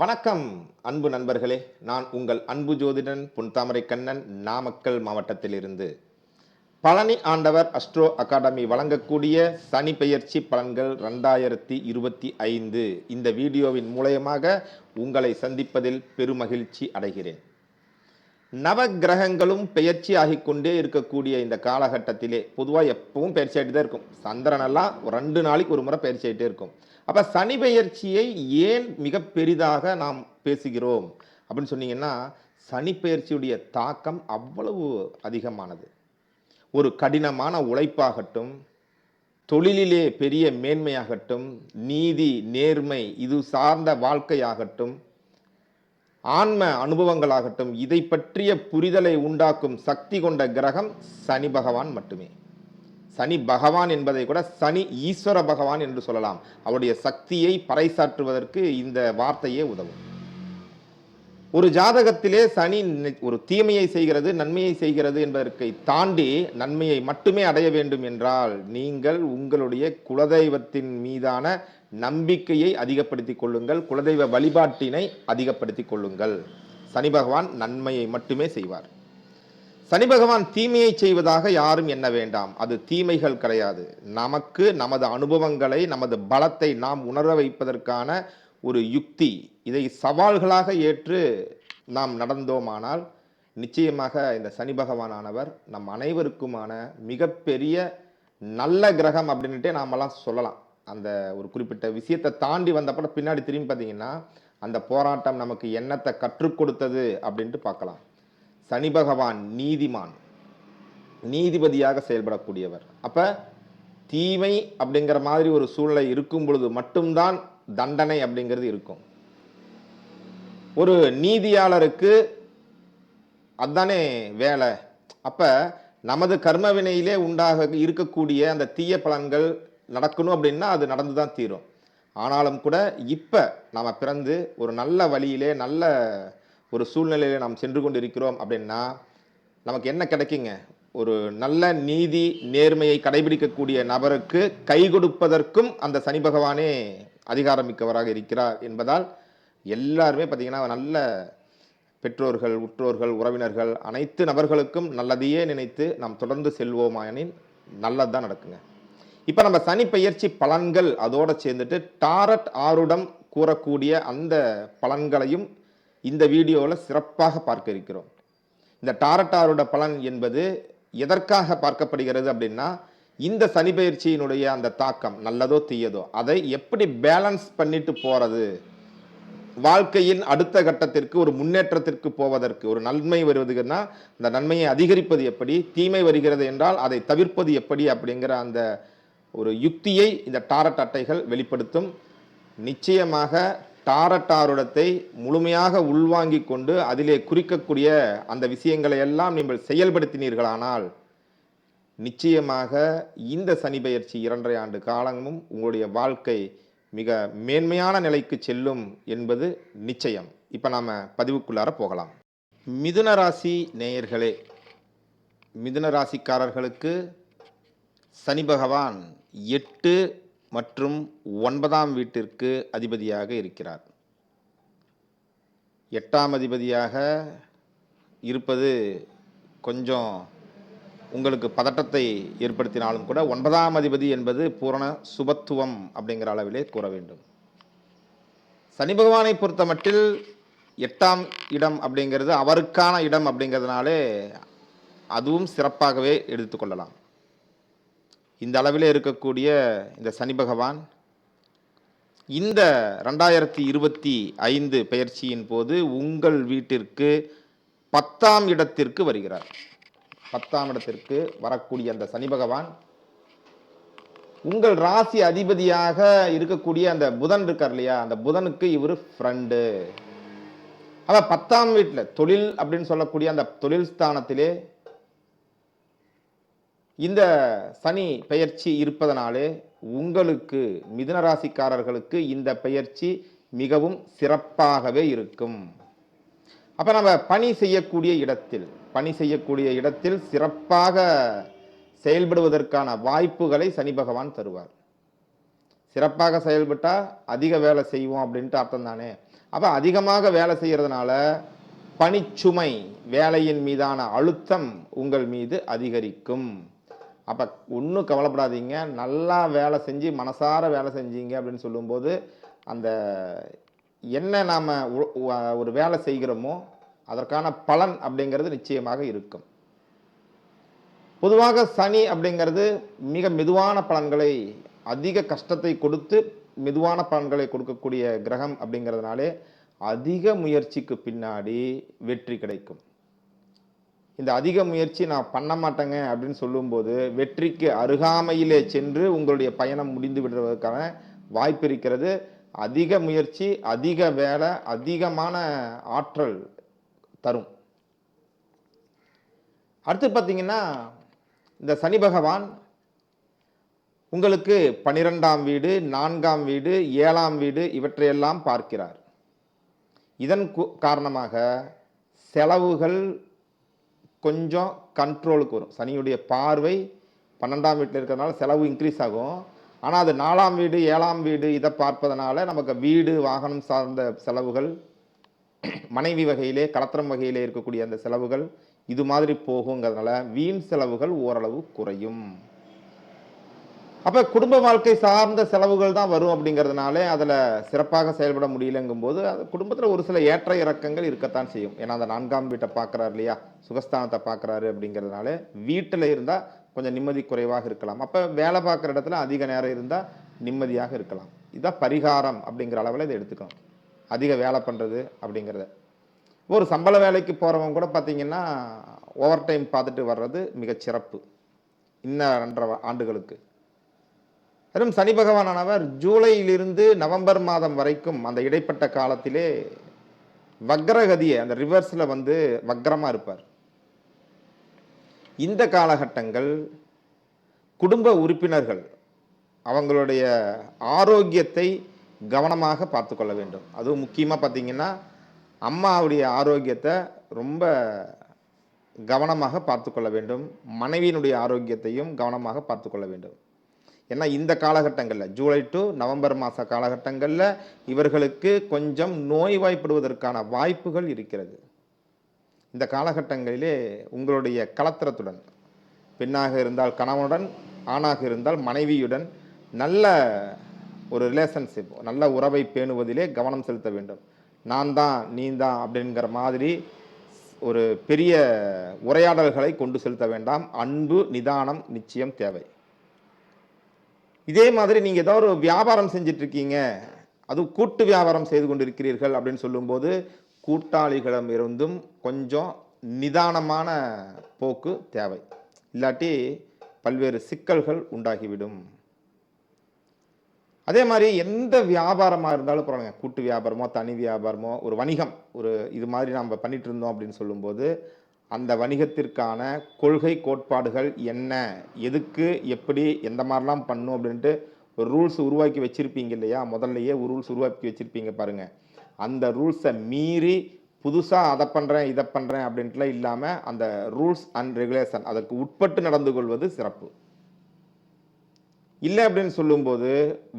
வணக்கம் அன்பு நண்பர்களே. நான் உங்கள் அன்பு ஜோதிடன் புன்தாமரை கண்ணன் நாமக்கல் மாவட்டத்திலிருந்து. பழனி ஆண்டவர் அஸ்ட்ரோ அகாடமி வழங்கக்கூடிய சனி பெயர்ச்சி பலன்கள் ரெண்டாயிரத்தி இருபத்தி ஐந்து. இந்த வீடியோவின் மூலயமாக உங்களை சந்திப்பதில் பெருமகிழ்ச்சி அடைகிறேன். நவ கிரகங்களும் பெயர்ச்சி ஆகிக்கொண்டே இருக்கக்கூடிய இந்த காலகட்டத்திலே பொதுவாக எப்பவும் பயிற்சி ஆகிட்டு தான் இருக்கும். சந்திரனெல்லாம் ஒரு ரெண்டு நாளைக்கு ஒரு முறை பயிற்சி ஆகிட்டே இருக்கும். அப்போ சனி பெயர்ச்சியை ஏன் மிக பெரிதாக நாம் பேசுகிறோம்? அப்படின்னு சொன்னீங்கன்னா சனி பெயர்ச்சியுடைய தாக்கம் அவ்வளவு அதிகமானது. ஒரு கடினமான உழைப்பாகட்டும் தொழிலிலே பெரிய மேன்மையாகட்டும் நீதி நேர்மை இது சார்ந்த வாழ்க்கையாகட்டும் ஆன்ம அனுபவங்களாகட்டும் இதை பற்றிய புரிதலை உண்டாக்கும் சக்தி கொண்ட கிரகம் சனி பகவான் மட்டுமே. சனி பகவான் என்பதை கூட சனி ஈஸ்வர பகவான் என்று சொல்லலாம். அவருடைய சக்தியை பறைசாற்றுவதற்கு இந்த வார்த்தையே உதவும். ஒரு ஜாதகத்திலே சனி ஒரு தீமையை செய்கிறது நன்மையை செய்கிறது என்பதற்கை தாண்டி நன்மையை மட்டுமே அடைய வேண்டும் என்றால் நீங்கள் உங்களுடைய குலதெய்வத்தின் மீதான நம்பிக்கையை அதிகப்படுத்திக் கொள்ளுங்கள். குலதெய்வ வழிபாட்டினை அதிகப்படுத்திக் கொள்ளுங்கள். சனி பகவான் நன்மையை மட்டுமே செய்வார். சனி பகவான் தீமையை செய்வதாக யாரும் எண்ண வேண்டாம். அது தீமைகள் கிடையாது. நமக்கு நமது அனுபவங்களை நமது பலத்தை நாம் உணர வைப்பதற்கான ஒரு யுக்தி. இதை சவால்களாக ஏற்று நாம் நடந்தோமானால் நிச்சயமாக இந்த சனி பகவானானவர் நம் அனைவருக்குமான மிகப்பெரிய நல்ல கிரகம் அப்படின்ட்டு நாமெல்லாம் சொல்லலாம். அந்த ஒரு குறிப்பிட்ட விஷயத்தை தாண்டி வந்தப்பட பின்னாடி திரும்பி பார்த்தீங்கன்னா அந்த போராட்டம் நமக்கு என்னத்தை கற்றுக் கொடுத்தது அப்படின்ட்டு பார்க்கலாம். சனி பகவான் நீதிமான். நீதிபதியாக செயல்படக்கூடியவர். அப்போ தீமை அப்படிங்கிற மாதிரி ஒரு சூழ்நிலை இருக்கும் பொழுது மட்டும்தான் தண்டனை அப்படிங்கிறது இருக்கும். ஒரு நீதியாளருக்கு அதானே வேலை. அப்போ நமது கர்மவினையிலே உண்டாக இருக்கக்கூடிய அந்த தீய பலன்கள் நடக்கணும் அப்படின்னா அது நடந்து தான் தீரும். ஆனாலும் கூட இப்போ நாம் பிறந்து ஒரு நல்ல வழியிலே நல்ல ஒரு சூழ்நிலையிலே நாம் சென்று கொண்டிருக்கிறோம் அப்படின்னா நமக்கு என்ன கிடைக்குங்க? ஒரு நல்ல நீதி நேர்மையை கடைபிடிக்கக்கூடிய நபருக்கு கை கொடுப்பதற்கும் அந்த சனி பகவானே அதிகாரமிக்கவராக இருக்கிறார் என்பதால் எல்லாருமே பார்த்தீங்கன்னா நல்ல பெற்றோர்கள் உற்றோர்கள் உறவினர்கள் அனைத்து நபர்களுக்கும் நல்லதையே நினைத்து நாம் தொடர்ந்து செல்வோமாயனின் நல்லது தான் நடக்குங்க. இப்போ நம்ம சனி பயிற்சி பலன்கள் அதோடு சேர்ந்துட்டு டாரட் ஆருடம் கூறக்கூடிய அந்த பலன்களையும் இந்த வீடியோவில் சிறப்பாக பார்க்க இருக்கிறோம். இந்த டாரட் ஆருட பலன் என்பது எதற்காக பார்க்கப்படுகிறது அப்படின்னா இந்த சனி அந்த தாக்கம் நல்லதோ தீயதோ அதை எப்படி பேலன்ஸ் பண்ணிட்டு போகிறது வாழ்க்கையின் அடுத்த கட்டத்திற்கு ஒரு முன்னேற்றத்திற்கு போவதற்கு ஒரு நன்மை வருவதுன்னா அந்த நன்மையை அதிகரிப்பது எப்படி தீமை வருகிறது என்றால் அதை தவிர்ப்பது எப்படி அப்படிங்கிற அந்த ஒரு யுக்தியை இந்த டாரட் அட்டைகள் வெளிப்படுத்தும். நிச்சயமாக டாரட்டாருடத்தை முழுமையாக உள்வாங்கி கொண்டு அதிலே குறிக்கக்கூடிய அந்த விஷயங்களை எல்லாம் நீங்கள் செயல்படுத்தினீர்களானால் நிச்சயமாக இந்த சனி பயிற்சி இரண்டரை ஆண்டு காலமும் உங்களுடைய வாழ்க்கை மிக மேன்மையான நிலைக்கு செல்லும் என்பது நிச்சயம். இப்போ நாம் பதிவுக்குள்ளார போகலாம். மிதுன ராசி நேயர்களே மிதுன ராசிக்காரர்களுக்கு சனி பகவான் எட்டு மற்றும் ஒன்பதாம் வீட்டிற்கு அதிபதியாக இருக்கிறார். எட்டாம் அதிபதியாக இருப்பது கொஞ்சம் உங்களுக்கு பதட்டத்தை ஏற்படுத்தினாலும் கூட ஒன்பதாம் அதிபதி என்பது பூரண சுபத்துவம் அப்படிங்கிற அளவிலே கூற வேண்டும். சனி பகவானை பொறுத்த மட்டில் எட்டாம் இடம் அப்படிங்கிறது அவருக்கான இடம் அப்படிங்கிறதுனாலே அதுவும் சிறப்பாகவே எடுத்துக்கொள்ளலாம் இந்த அளவிலே இருக்கக்கூடிய இந்த சனி பகவான் இந்த ரெண்டாயிரத்தி இருபத்தி ஐந்து பயிற்சியின் போது உங்கள் வீட்டிற்கு பத்தாம் இடத்திற்கு வருகிறார். பத்தாம் இடத்திற்கு வரக்கூடிய அந்த சனி பகவான் உங்கள் ராசி அதிபதியாக இருக்கக்கூடிய அந்த புதன் இருக்கார் இல்லையா? அந்த புதனுக்கு இவர் ஃப்ரெண்டு அதான் பத்தாம் வீட்டில் தொழில் அப்படின்னு சொல்லக்கூடிய அந்த தொழில் ஸ்தானத்திலே இந்த சனி பெயர்ச்சி இருப்பதனாலே உங்களுக்கு மிதுன ராசிக்காரர்களுக்கு இந்த பெயர்ச்சி மிகவும் சிறப்பாகவே இருக்கும். அப்போ நம்ம பணி செய்யக்கூடிய இடத்தில் பணி செய்யக்கூடிய இடத்தில் சிறப்பாக செயல்படுவதற்கான வாய்ப்புகளை சனி பகவான் தருவார். சிறப்பாக செயல்பட்டால் அதிக வேலை செய்வோம் அப்படின்ட்டு அர்த்தம் தானே. அப்போ அதிகமாக வேலை செய்கிறதுனால பணிச்சுமை வேலையின் மீதான அழுத்தம் உங்கள் மீது அதிகரிக்கும். அப்போ ஒன்றும் கவலைப்படாதீங்க. நல்லா வேலை செஞ்சு மனசார வேலை செஞ்சீங்க அப்படின்னு சொல்லும்போது அந்த என்ன நாம் ஒரு வேலை செய்கிறோமோ அதற்கான பலன் அப்படிங்கிறது நிச்சயமாக இருக்கும். பொதுவாக சனி அப்படிங்கிறது மிக மெதுவான பலன்களை அதிக கஷ்டத்தை கொடுத்து மெதுவான பலன்களை கொடுக்கக்கூடிய கிரகம் அப்படிங்கிறதுனாலே அதிக முயற்சிக்கு பின்னாடி வெற்றி கிடைக்கும். இந்த அதிக முயற்சி நான் பண்ண மாட்டேங்க அப்படின்னு சொல்லும்போது வெற்றிக்கு அருகாமையிலே சென்று உங்களுடைய பயணம் முடிந்து விடுவதற்கான வாய்ப்பு இருக்கிறது. அதிக முயற்சி அதிக வேலை அதிகமான ஆற்றல் தரும். அடுத்து பார்த்தீங்கன்னா இந்த சனி பகவான் உங்களுக்கு பனிரெண்டாம் வீடு நான்காம் வீடு ஏழாம் வீடு இவற்றையெல்லாம் பார்க்கிறார். இதன் கு- காரணமாக செலவுகள் கொஞ்சம் கண்ட்ரோலுக்கு வரும். சனியுடைய பார்வை பன்னெண்டாம் வீட்டில் இருக்கிறதுனால செலவு இன்க்ரீஸ் ஆகும். ஆனால் அது நாலாம் வீடு ஏழாம் வீடு இதை பார்ப்பதனால நமக்கு வீடு வாகனம் சார்ந்த செலவுகள் மனைவி வகையிலே கலத்திரம் வகையிலே இருக்கக்கூடிய அந்த செலவுகள் இது மாதிரி போகுங்கிறதுனால வீண் செலவுகள் ஓரளவு குறையும். அப்போ குடும்ப வாழ்க்கை சார்ந்த செலவுகள் தான் வரும் அப்படிங்கிறதுனாலே அதில் சிறப்பாக செயல்பட முடியலங்கும் போது அது குடும்பத்தில் ஒரு சில ஏற்ற இறக்கங்கள் இருக்கத்தான் செய்யும். ஏன்னா அந்த நான்காம் வீட்டை பார்க்குறாரு இல்லையா? சுகஸ்தானத்தை பார்க்குறாரு அப்படிங்கிறதுனால வீட்டில் இருந்தால் கொஞ்சம் நிம்மதி குறைவாக இருக்கலாம். அப்போ வேலை பார்க்குற இடத்துல அதிக நேரம் இருந்தால் நிம்மதியாக இருக்கலாம். இதான் பரிகாரம் அப்படிங்கிற அளவில் இதை எடுத்துக்கணும். அதிக வேலை பண்ணுறது அப்படிங்கிறத. ஒரு சம்பள வேலைக்கு போகிறவங்க கூட பார்த்தீங்கன்னா ஓவர் டைம் பார்த்துட்டு வர்றது மிகச்சிறப்பு. இன்னும் ரெண்டரை ஆண்டுகளுக்கு. வெறும் சனி பகவானானவர் ஜூலையிலிருந்து நவம்பர் மாதம் வரைக்கும் அந்த இடைப்பட்ட காலத்திலே வக்ரகதியை அந்த ரிவர்ஸில் வந்து வக்ரமாக இருப்பார். இந்த காலகட்டங்கள் குடும்ப உறுப்பினர்கள் அவங்களுடைய ஆரோக்கியத்தை கவனமாக பார்த்து கொள்ள வேண்டும். அதுவும் முக்கியமாக பார்த்தீங்கன்னா அம்மாவுடைய ஆரோக்கியத்தை ரொம்ப கவனமாக பார்த்து கொள்ள வேண்டும். மனைவியினுடைய ஆரோக்கியத்தையும் கவனமாக பார்த்து கொள்ள வேண்டும். ஏன்னா இந்த காலகட்டங்களில் ஜூலை டு நவம்பர் மாத காலகட்டங்களில் இவர்களுக்கு கொஞ்சம் நோய்வாய்ப்படுவதற்கான வாய்ப்புகள் இருக்கிறது. இந்த காலகட்டங்களிலே உங்களுடைய கலத்திரத்துடன் பெண்ணாக இருந்தால் கணவனுடன் ஆணாக இருந்தால் மனைவியுடன் நல்ல ஒரு ரிலேஷன்ஷிப் நல்ல உறவை பேணுவதிலே கவனம் செலுத்த வேண்டும். நான் தான் நீ தான் அப்படிங்கிற மாதிரி ஒரு பெரிய உரையாடல்களை கொண்டு செலுத்த வேண்டாம். அன்பு நிதானம் நிச்சயம் தேவை. இதே மாதிரி நீங்கள் ஏதோ ஒரு வியாபாரம் செஞ்சுட்டு இருக்கீங்க அது கூட்டு வியாபாரம் செய்து கொண்டிருக்கிறீர்கள் அப்படின்னு சொல்லும்போது கூட்டாளிகளிடம் இருந்தும் கொஞ்சம் நிதானமான போக்கு தேவை. இல்லாட்டி பல்வேறு சிக்கல்கள் உண்டாகிவிடும். அதே மாதிரி எந்த வியாபாரமாக இருந்தாலும் பரவாயில்லைங்க. கூட்டு வியாபாரமோ தனி வியாபாரமோ ஒரு வணிகம் ஒரு இது மாதிரி நம்ம பண்ணிட்டு இருந்தோம் அப்படின்னு சொல்லும்போது அந்த வணிகத்திற்கான கொள்கை கோட்பாடுகள் என்ன? எதுக்கு? எப்படி? எந்த மாதிரிலாம் பண்ணும்? அப்படின்ட்டு ஒரு ரூல்ஸ் உருவாக்கி வச்சிருப்பீங்க இல்லையா? முதல்லையே ஒரு ரூல்ஸ் உருவாக்கி வச்சுருப்பீங்க பாருங்கள் அந்த ரூல்ஸை மீறி புதுசாக அதை பண்ணுறேன் இதை பண்ணுறேன் அப்படின்ட்டுலாம் இல்லாமல் அந்த ரூல்ஸ் அண்ட் ரெகுலேஷன் அதற்கு உட்பட்டு நடந்து கொள்வது சிறப்பு. இல்லை அப்படின்னு சொல்லும்போது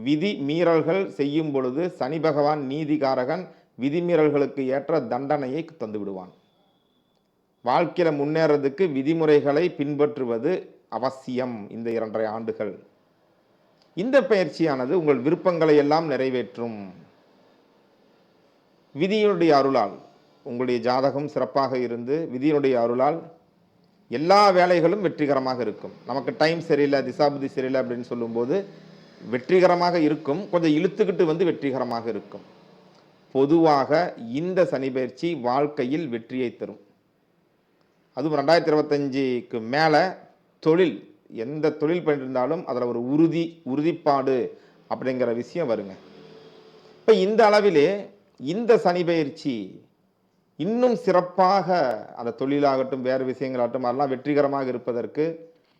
விதி மீறல்கள் செய்யும் பொழுது சனி பகவான் நீதிகாரகன் விதிமீறல்களுக்கு ஏற்ற தண்டனையை தந்து விடுவான் வாழ்க்கையில் முன்னேறதுக்கு விதிமுறைகளை பின்பற்றுவது அவசியம் இந்த இரண்டரை ஆண்டுகள். இந்த பயிற்சியானது உங்கள் விருப்பங்களை எல்லாம் நிறைவேற்றும். விதியினுடைய அருளால் உங்களுடைய ஜாதகம் சிறப்பாக இருந்து விதியினுடைய அருளால் எல்லா வேலைகளும் வெற்றிகரமாக இருக்கும். நமக்கு டைம் சரியில்லை திசாபுதி சரியில்லை அப்படின்னு சொல்லும்போது வெற்றிகரமாக இருக்கும். கொஞ்சம் இழுத்துக்கிட்டு வந்து வெற்றிகரமாக இருக்கும். பொதுவாக இந்த சனி பயிற்சி வாழ்க்கையில் வெற்றியை தரும். அதுவும் ரெண்டாயிரத்தி இருபத்தஞ்சிக்கு மேலே தொழில் எந்த தொழில் பண்ணியிருந்தாலும் அதில் ஒரு உறுதி உறுதிப்பாடு அப்படிங்கிற விஷயம் வருங்க. இப்போ இந்த அளவிலே இந்த சனி பயிற்சி இன்னும் சிறப்பாக அந்த தொழிலாகட்டும் வேறு விஷயங்களாகட்டும் அதெல்லாம் வெற்றிகரமாக இருப்பதற்கு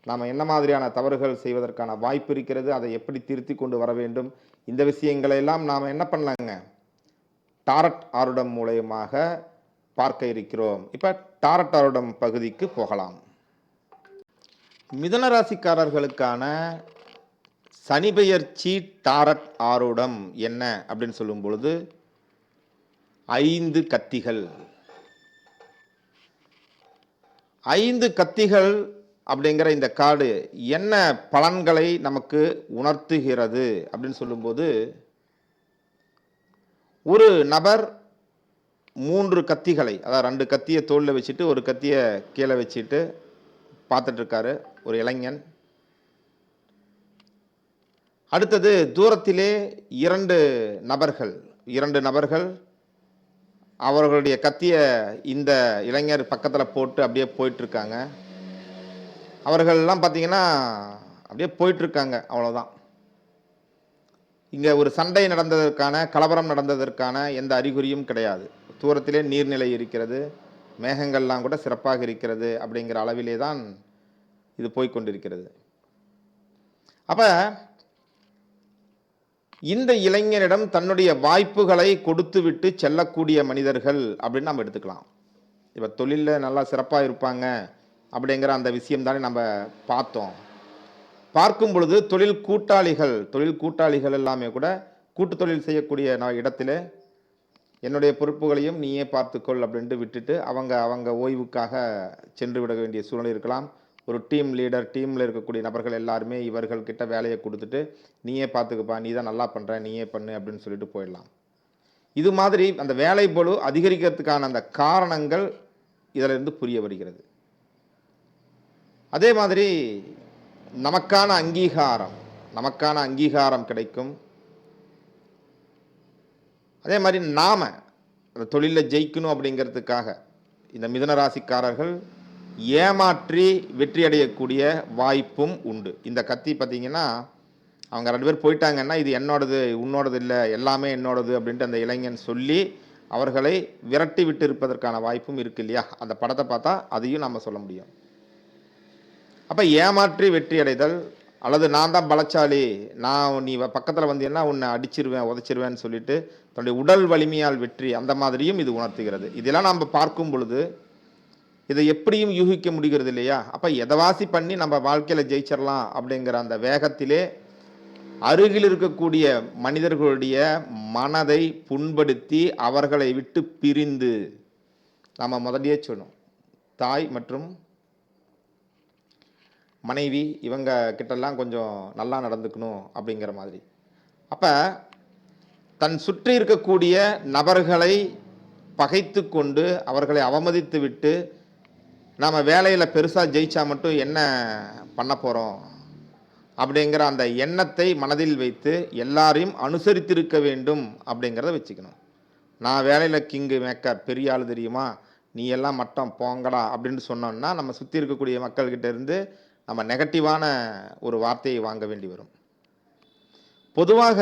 நாம் என்ன மாதிரியான தவறுகள் செய்வதற்கான வாய்ப்பு இருக்கிறது அதை எப்படி திருத்தி கொண்டு வர வேண்டும் இந்த விஷயங்களையெல்லாம் நாம் என்ன பண்ணலாங்க? டாரட் ஆருடம் மூலயமாக பார்க்க இருக்கிறோம். இப்போ டாரட் பகுதிக்கு போகலாம். மிதன ராசிக்காரர்களுக்கான சனி பெயர்ச்சி டாரட் ஆருடம் என்ன அப்படின்னு சொல்லும் பொழுது ஐந்து கத்திகள். ஐந்து கத்திகள் அப்படிங்கிற இந்த காடு என்ன பலன்களை நமக்கு உணர்த்துகிறது அப்படின்னு சொல்லும்போது ஒரு நபர் மூன்று கத்திகளை அதாவது ரெண்டு கத்தியை தோளில் வச்சுட்டு ஒரு கத்தியை கீழே வச்சுட்டு பார்த்துட்ருக்காரு ஒரு இளைஞன். அடுத்தது தூரத்திலே இரண்டு நபர்கள் இரண்டு நபர்கள் அவர்களுடைய கத்தியை இந்த இளைஞர் பக்கத்தில் போட்டு அப்படியே போயிட்டுருக்காங்க அவர்கள்லாம் பார்த்தீங்கன்னா அப்படியே போயிட்டுருக்காங்க அவ்வளோதான் இங்கே ஒரு சண்டை நடந்ததற்கான கலவரம் நடந்ததற்கான எந்த அறிகுறியும் கிடையாது. தூரத்திலே நீர்நிலை இருக்கிறது மேகங்கள்லாம் கூட சிறப்பாக இருக்கிறது அப்படிங்கிற அளவிலே தான் இது போய்கொண்டிருக்கிறது அப்போ இந்த இளைஞனிடம் தன்னுடைய வாய்ப்புகளை கொடுத்துவிட்டு செல்லக்கூடிய மனிதர்கள் அப்படின்னு நம்ம எடுத்துக்கலாம். இப்போ தொழிலில் நல்லா சிறப்பாக இருப்பாங்க அப்படிங்கிற அந்த விஷயம் தானே நம்ம பார்த்தோம். பார்க்கும் பொழுது தொழில் கூட்டாளிகள் தொழில் கூட்டாளிகள் எல்லாமே கூட கூட்டு தொழில் செய்யக்கூடிய இடத்துல என்னுடைய பொறுப்புகளையும் நீயே பார்த்துக்கொள் அப்படின்ட்டு விட்டுட்டு அவங்க அவங்க ஓய்வுக்காக சென்று விட வேண்டிய சூழ்நிலை இருக்கலாம். ஒரு டீம் லீடர் டீமில் இருக்கக்கூடிய நபர்கள் எல்லாருமே இவர்கள் கிட்ட வேலையை கொடுத்துட்டு நீயே பார்த்துக்கப்பா நீ தான் நல்லா பண்ணுற நீயே பண்ணு அப்படின்னு சொல்லிட்டு போயிடலாம். இது மாதிரி அந்த வேலை பொழு அதிகரிக்கிறதுக்கான அந்த காரணங்கள் இதிலிருந்து புரிய வருகிறது. அதே மாதிரி நமக்கான அங்கீகாரம் நமக்கான அங்கீகாரம் கிடைக்கும். அதே மாதிரி நாம் அந்த தொழிலில் ஜெயிக்கணும் அப்படிங்கிறதுக்காக இந்த மிதன ராசிக்காரர்கள் ஏமாற்றி வெற்றி அடையக்கூடிய வாய்ப்பும் உண்டு. இந்த கத்தி பார்த்தீங்கன்னா அவங்க ரெண்டு பேர் போயிட்டாங்கன்னா இது என்னோடது உன்னோடது இல்லை எல்லாமே என்னோடது அப்படின்ட்டு அந்த இளைஞன் சொல்லி அவர்களை விரட்டி விட்டு இருப்பதற்கான வாய்ப்பும் இருக்கு இல்லையா? அந்த படத்தை பார்த்தா அதையும் நம்ம சொல்ல முடியும். அப்போ ஏமாற்றி வெற்றி அடைதல் அல்லது நான் தான் பலச்சாலி நான் நீ பக்கத்தில் வந்தீங்கன்னா உன்னை அடிச்சிருவேன் உதச்சிருவேன்னு சொல்லிட்டு தன்னுடைய உடல் வலிமையால் வெற்றி அந்த மாதிரியும் இது உணர்த்துகிறது. இதெல்லாம் நம்ம பார்க்கும் பொழுது இதை எப்படியும் யூகிக்க முடிகிறது இல்லையா? அப்போ எதவாசி பண்ணி நம்ம வாழ்க்கையில் ஜெயிச்சிடலாம் அப்படிங்கிற அந்த வேகத்திலே அருகில் இருக்கக்கூடிய மனிதர்களுடைய மனதை புண்படுத்தி அவர்களை விட்டு பிரிந்து நம்ம முதலியே சொன்னோம் தாய் மற்றும் மனைவி இவங்க கிட்டெல்லாம் கொஞ்சம் நல்லா நடந்துக்கணும் அப்படிங்கிற மாதிரி. அப்போ தன் சுற்றி இருக்கக்கூடிய நபர்களை பகைத்து கொண்டு அவர்களை அவமதித்து விட்டு நாம் வேலையில் பெருசாக ஜெயிச்சா மட்டும் என்ன பண்ண போகிறோம் அப்படிங்கிற அந்த எண்ணத்தை மனதில் வைத்து எல்லாரையும் அனுசரித்திருக்க வேண்டும் அப்படிங்கிறத வச்சுக்கணும். நான் வேலையில் கிங்கு மேக்கர் பெரிய ஆள் தெரியுமா? நீ எல்லாம் மட்டம் போங்கடா அப்படின்னு சொன்னோன்னா நம்ம சுற்றி இருக்கக்கூடிய மக்கள்கிட்ட இருந்து நம்ம நெகட்டிவான ஒரு வார்த்தையை வாங்க வேண்டி வரும். பொதுவாக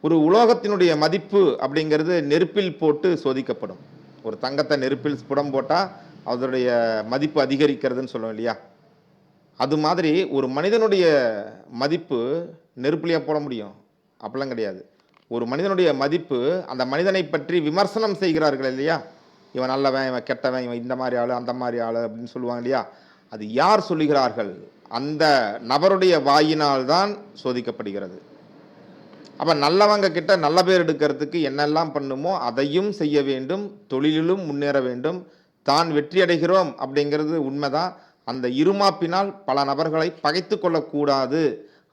ஒரு உலோகத்தினுடைய மதிப்பு அப்படிங்கிறது நெருப்பில் போட்டு சோதிக்கப்படும். ஒரு தங்கத்தை நெருப்பில் புடம் போட்டால் அதனுடைய மதிப்பு அதிகரிக்கிறதுன்னு சொல்லுவோம் இல்லையா? அது மாதிரி ஒரு மனிதனுடைய மதிப்பு நெருப்புலையா போட முடியும்? அப்படிலாம் கிடையாது. ஒரு மனிதனுடைய மதிப்பு அந்த மனிதனை பற்றி விமர்சனம் செய்கிறார்கள் இல்லையா? இவன் நல்லவன் இவன் கெட்டவன் இவன் இந்த மாதிரி ஆள் அந்த மாதிரி ஆள் அப்படின்னு சொல்லுவாங்க இல்லையா? அது யார் சொல்லுகிறார்கள்? அந்த நபருடைய வாயினால் தான் சோதிக்கப்படுகிறது. அப்போ நல்லவங்க கிட்ட நல்ல பேர் எடுக்கிறதுக்கு என்னெல்லாம் பண்ணுமோ அதையும் செய்ய வேண்டும் தொழிலிலும் முன்னேற வேண்டும். தான் வெற்றி அடைகிறோம் அப்படிங்கிறது உண்மைதான். அந்த இருமாப்பினால் பல நபர்களை பகைத்து கொள்ளக்கூடாது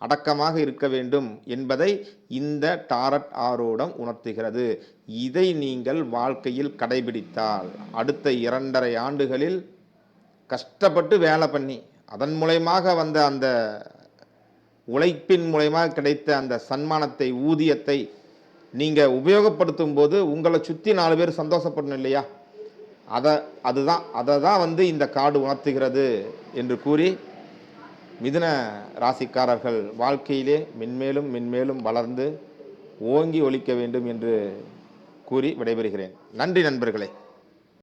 அடக்கமாக இருக்க வேண்டும் என்பதை இந்த டாரட் ஆரோடம் உணர்த்துகிறது. இதை நீங்கள் வாழ்க்கையில் கடைபிடித்தால் அடுத்த இரண்டரை ஆண்டுகளில் கஷ்டப்பட்டு வேலை பண்ணி அதன் மூலயமாக வந்த அந்த உழைப்பின் மூலயமாக கிடைத்த அந்த சன்மானத்தை ஊதியத்தை நீங்கள் உபயோகப்படுத்தும் போது உங்களை சுற்றி நாலு பேர் சந்தோஷப்படணும் இல்லையா? அதை அதுதான் அதை தான் வந்து இந்த காடு உணர்த்துகிறது என்று கூறி மிதுன ராசிக்காரர்கள் வாழ்க்கையிலே மென்மேலும் மென்மேலும் வளர்ந்து ஓங்கி ஒலிக்க வேண்டும் என்று கூறி விடைபெறுகிறேன். நன்றி நண்பர்களே.